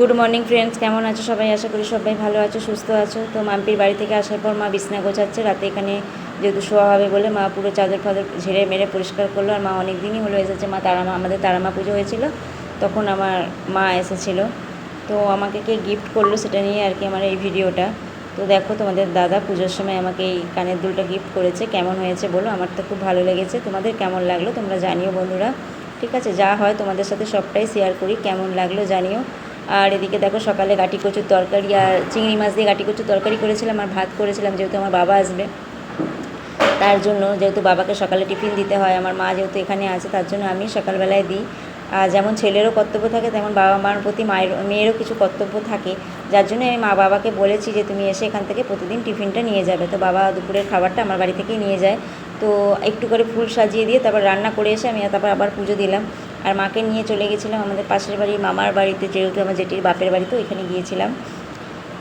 Good morning friends, কেমন আছো সবাই? আশা করি সবাই ভালো আছো, সুস্থ আছো। তো মাম্পির বাড়ি থেকে আসার পর মা বিছনা গোছাচ্ছে, রাতে এখানে যেহেতু শোয়া হবে বলে মা পুরো চাদর ফাদর ঝেড়ে মেরে পরিষ্কার করল আর মা অনেক দিনই হলো এসেছে। মা তারামা আমাদের তারামা পুজো হয়েছিল, তখন আমার মা এসেছিল। তো আমাকে কে গিফট করল সেটা নিয়ে আর কি আমার এই ভিডিওটা। তো দেখো তোমাদের দাদা পুজোর সময় আমাকে এই কানের দুলটা গিফট করেছে, কেমন হয়েছে বলো? আমার তো খুব ভালো লেগেছে। তোমাদের কেমন লাগল তোমরা জানিও বন্ধুরা। ঠিক আছে, যা হয় তোমাদের সাথে সবটাই শেয়ার করি, কেমন লাগল জানিও। আর এদিকে দেখো সকালে গাটি কচুর তরকারি আর চিংড়ি মাছ দিয়ে গাটি কচুর তরকারি করেছিলাম আর ভাত করেছিলাম, যেহেতু আমার বাবা আসবে। তার জন্য যেহেতু বাবাকে সকালে টিফিন দিতে হয়, আমার মা যেহেতু এখানে আছে, তার জন্য আমি সকালবেলায় দিই। আর যেমন ছেলেরও কর্তব্য থাকে, তেমন বাবা মার প্রতি মায়ের, মেয়েরও কিছু কর্তব্য থাকে। যার জন্য আমি মা বাবাকে বলেছি যে, তুমি এসে এখান থেকে প্রতিদিন টিফিনটা নিয়ে যাবে। তো বাবা দুপুরের খাবারটা আমার বাড়ি থেকেই নিয়ে যায়। তো একটু করে ফুল সাজিয়ে দিয়ে তারপর রান্না করে এসে আমি তারপর আবার পুজো দিলাম। আর মাকে নিয়ে চলে গেছিলাম আমাদের পাশের বাড়ি, মামার বাড়িতে, যেহেতু আমার জেঠির বাপের বাড়িতে ওইখানে গিয়েছিলাম।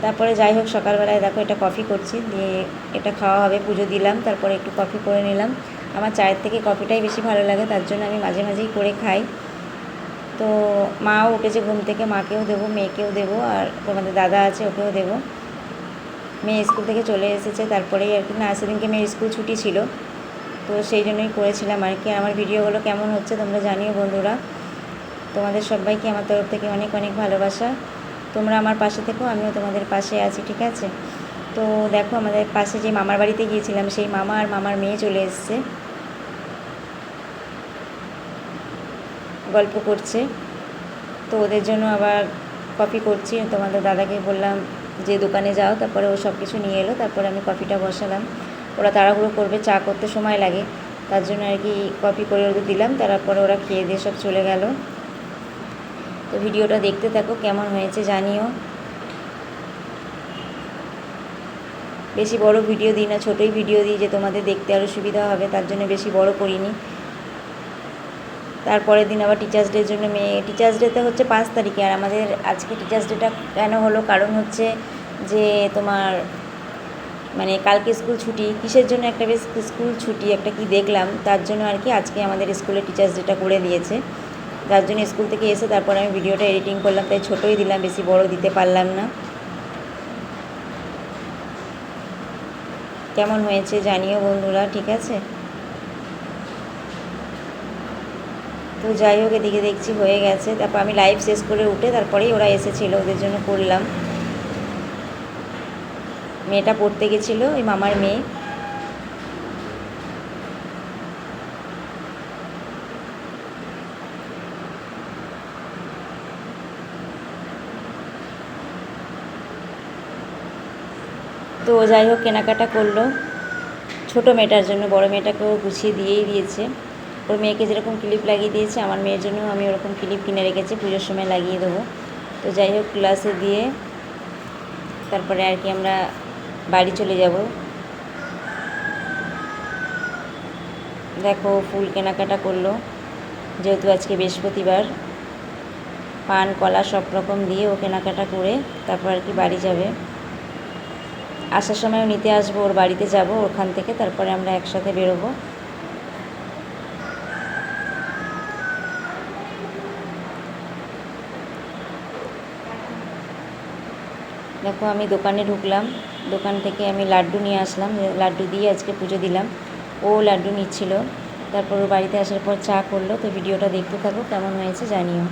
তারপরে যাই হোক, সকালবেলায় দেখো এটা কফি করছি, দিয়ে এটা খাওয়া হবে, পুজো দিলাম, তারপরে একটু কফি করে নিলাম। আমার চায়ের থেকে কফিটাই বেশি ভালো লাগে, তার জন্য আমি মাঝে মাঝেই করে খাই। তো মাও উঠেছে ঘুম থেকে মাকেও দেবো, মেয়েকেও দেবো, আর তোমাদের দাদা আছে ওকেও দেবো। মেয়ে স্কুল থেকে চলে এসেছে, তারপরেই আর কি, না, সেদিনকে মেয়ের স্কুল ছুটি ছিল। তো সেই জন্যই করেছিলাম আর কি। আমার ভিডিওগুলো কেমন হচ্ছে তোমরা জানিও বন্ধুরা। তোমাদের সবাইকে আমার তরফ থেকে অনেক অনেক ভালোবাসা। তোমরা আমার পাশে থেকো, আমিও তোমাদের পাশে আছি, ঠিক আছে? তো দেখো, আমাদের পাশে যে মামার বাড়িতে গিয়েছিলাম, সেই মামা আর মামার মেয়ে চলে এসছে। গল্প করছে। তো ওদের জন্য আবার কফি করছি। তোমাদের দাদাকে বললাম যে দোকানে যাও, তারপরে ও সব কিছু নিয়ে এলো, তারপরে আমি কফিটা বসালাম। ওরা তাড়াহুড়ো করবে, চা করতে সময় লাগে। তার জন্য আর কি কপি করে ওদের দিলাম, তারপরে ওরা খেয়ে দিয়ে সব চলে গেল। তো ভিডিওটা দেখতে থাকো, কেমন হয়েছে জানিও। বেশি বড় ভিডিও দিই না, ছোটোই ভিডিও দিই যে তোমাদের দেখতে আরও সুবিধা হবে, তার জন্য বেশি বড় করিনি। তারপরের দিন আবার টিচার্স ডের জন্য মেয়ে টিচার্স ডেতে হচ্ছে পাঁচ তারিখে, আর আমাদের আজকে টিচার্স ডেটা কেন হলো? কারণ হচ্ছে যে তোমার মানে কালকে স্কুল ছুটি, কিসের জন্য একটা বেশ স্কুল ছুটি একটা কি দেখলাম, তার জন্য আর কি আজকে আমাদের স্কুলে টিচার্স ডেটা করে দিয়েছে। যার জন্য স্কুল থেকে এসে তারপরে আমি ভিডিওটা এডিটিং করলাম, তাই ছোটোই দিলাম, বেশি বড় দিতে পারলাম না। কেমন হয়েছে জানিও বন্ধুরা, ঠিক আছে? তো যাই হোক, এদিকে দেখছি হয়ে গেছে। তারপর আমি লাইভ শেষ করে উঠে তারপরেই ওরা এসেছিল, ওদের জন্য করলাম। মেয়েটা পড়তে গেছিল, ওই মামার মেয়ে। তো যাই হোক, কেনাকাটা করল। ছোটো মেয়েটার জন্য, বড় মেয়েটাকেও গুছিয়ে দিয়েই দিয়েছে। ওর মেয়েকে যেরকম ক্লিপ লাগিয়ে দিয়েছে, আমার মেয়ের জন্য আমি ওরকম ক্লিপ কিনে রেখেছি, পুজোর সময় লাগিয়ে দেবো। তো যাই হোক, ক্লাসে দিয়ে তারপরে আর কি আমরা বাড়ি চলে যাব। দেখো, ফুল কেনাকাটা করল। যেহেতু আজকে বৃহস্পতিবার, পান, কলা সব রকম দিয়ে ও কেনাকাটা করে তারপর আর কি বাড়ি যাবে। আসার সময়ও নিতে আসব, ওর বাড়িতে যাব, ওখান থেকে তারপরে আমরা একসাথে বেরোবো। দেখো, আমি দোকানে ঢুকলাম। দোকান থেকে আমি লাড্ডু নিয়ে আসলাম। লাড্ডু দিয়ে আজকে পুজো দিলাম। ও লাড্ডু নিচ্ছিল। তারপর বাড়িতে আসার পর চা করল। তো ভিডিওটা দেখতে থাকো, কেমন হয়েছে জানিও।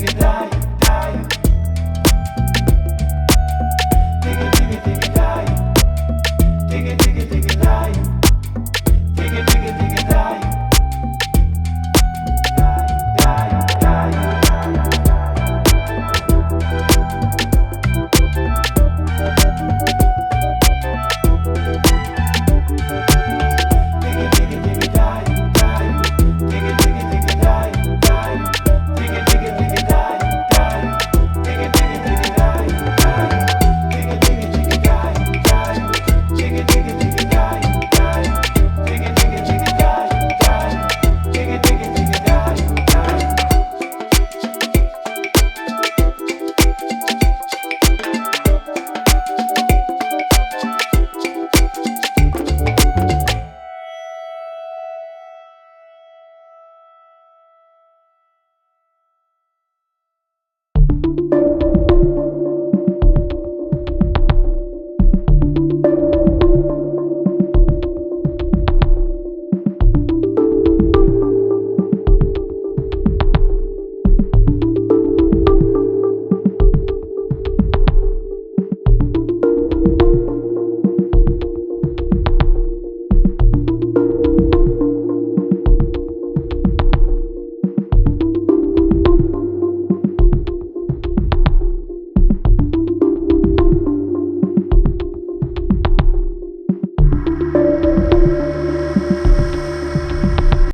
we die.